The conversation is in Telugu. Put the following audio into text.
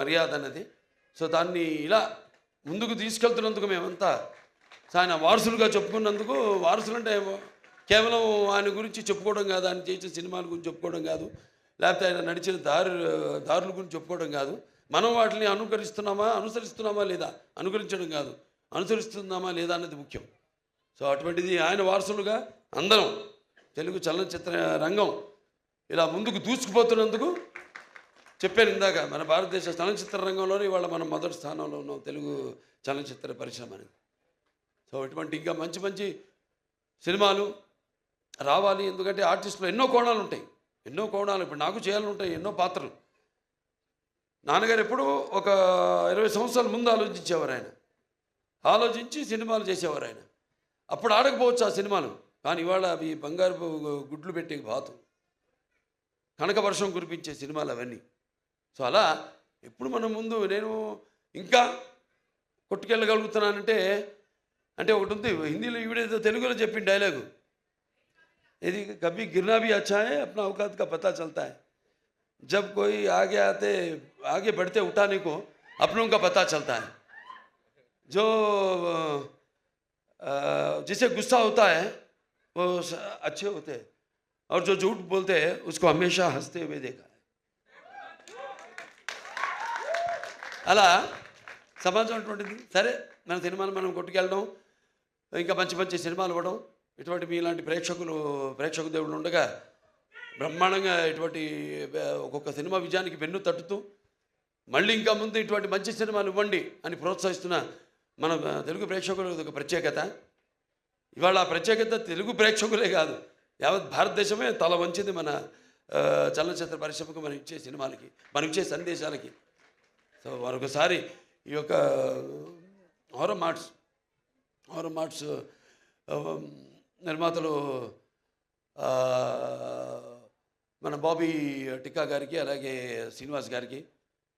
మర్యాద అన్నది. సో దాన్ని ఇలా ముందుకు తీసుకెళ్తున్నందుకు మేమంతా ఆయన వారసులుగా చెప్పుకున్నందుకు వారసులు అంటే కేవలం ఆయన గురించి చెప్పుకోవడం కాదు ఆయన చేసిన సినిమాల గురించి చెప్పుకోవడం కాదు లేకపోతే ఆయన నడిచిన దారి దారుల గురించి చెప్పుకోవడం కాదు. మనం వాటిని అనుకరిస్తున్నామా అనుసరిస్తున్నామా లేదా? అనుకరించడం కాదు. అనుసరిస్తున్నామా లేదా అన్నది ముఖ్యం. సో అటువంటిది ఆయన వారసులుగా అందరం తెలుగు చలనచిత్ర రంగం ఇలా ముందుకు దూసుకుపోతున్నందుకు చెప్పాను ఇందాక మన భారతదేశ చలనచిత్ర రంగంలోనే ఇవాళ మనం మొదటి స్థానంలో ఉన్నాం తెలుగు చలనచిత్ర పరిశ్రమ అనేది. సో ఇటువంటి ఇంకా మంచి మంచి సినిమాలు రావాలి ఎందుకంటే ఆర్టిస్టులు ఎన్నో కోణాలు ఉంటాయి. ఎన్నో కోణాలు ఇప్పుడు నాకు చేయాలని ఉంటాయి ఎన్నో పాత్రలు. నాన్నగారు ఎప్పుడూ ఒక ఇరవై సంవత్సరాల ముందు ఆలోచించేవారు ఆయన. ఆలోచించి సినిమాలు చేసేవారు ఆయన. అప్పుడు ఆడకపోవచ్చు ఆ సినిమాలు కానీ ఇవాళ అవి బంగారు గుడ్లు పెట్టే బాతు. కనక వర్షం కురిపించే సినిమాలు అవన్నీ. सो अला ఎప్పుడు मन मुझे ने इंका కొట్టుకెళ్ళగలుగుతున్నానంటే, అంటే ఒకటి हिंदी హిందీలో ఈవిడేదో यदि कभी गिरना भी अच्छा है अपना औकात का पता चलता है जब कोई आगे आते आगे बढ़ते उठाने को अपनों का पता चलता है जो जिसे गुस्सा होता है वो अच्छे होते हैं और जो झूठ बोलते हैं उसको हमेशा हँसते हुए देखा है అలా సమాజం అటువంటిది సరే మన సినిమాను మనం కొట్టుకెళ్ళడం ఇంకా మంచి మంచి సినిమాలు ఇవ్వడం ఇటువంటి మీలాంటి ప్రేక్షకులు ప్రేక్షక దేవుడు ఉండగా బ్రహ్మాండంగా ఇటువంటి ఒక్కొక్క సినిమా విజయానికి వెన్ను తట్టుతూ మళ్ళీ ఇంకా ముందు ఇటువంటి మంచి సినిమాలు ఇవ్వండి అని ప్రోత్సహిస్తున్న మన తెలుగు ప్రేక్షకులు ఒక ప్రత్యేకత. ఇవాళ ఆ ప్రత్యేకత తెలుగు ప్రేక్షకులే కాదు యావత్ భారతదేశమే తల వంచింది మన చలనచిత్ర పరిశ్రమకు మనం ఇచ్చే సినిమాలకి మనం ఇచ్చే సందేశాలకి. సో మరొకసారి ఈ యొక్క హోరం మార్ట్స్ హోరం మార్ట్స్ నిర్మాతలు మన బాబీ టిక్కా గారికి అలాగే శ్రీనివాస్ గారికి